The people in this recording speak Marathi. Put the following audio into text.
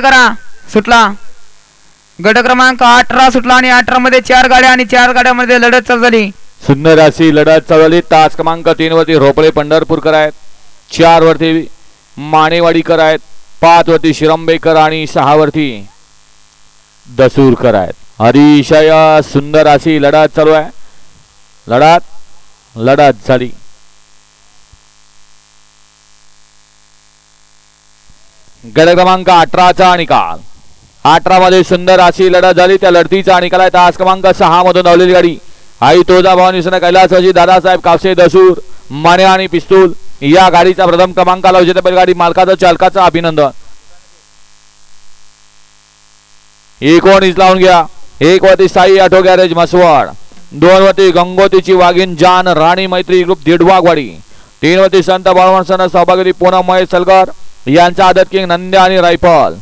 करा. सुटला. गट क्रमांक अठरा सुटला आणि अठरा मध्ये चार गाड्या आणि चार गाड्यामध्ये लढत चालू झाली सुंदर अशी लढत चालवली तास क्रमांक तीन वरती रोपळे पंढरपूरकर आहेत. चार वरती मानेवाडीकर आहेत. पाच वरती शिरंबेकर आणि सहा वरती दसूरकर आहेत. अतिशय सुंदर अशी लढत चालू आहे. लढत लढत झाली. गड क्रमांक अठराचा निकाल. अठरा मध्ये सुंदर अशी लढत झाली. त्या लढतीचा निकाल आहे. तास क्रमांक सहा मधून धावलेली गाडी. आई तोजा भवानी कैलासजी दादासाहेब कापसे दसूर माने आणि पिस्तूल या गाडीचा प्रथम क्रमांकाला विजेता गाडी मालकाचं चालकाचं अभिनंदन. एकोणीस लावून घ्या. एक वरती साई ऑटो गॅरेज मसवड दोन वरती गंगोतीची वाघीण जान राणी मैत्री ग्रुप दिडवागवाडी तीन वरती संत बाळवण सण सहभागी पूनम महेश सलगर. यांचा आदत किंग नंद्या आणि रायफल.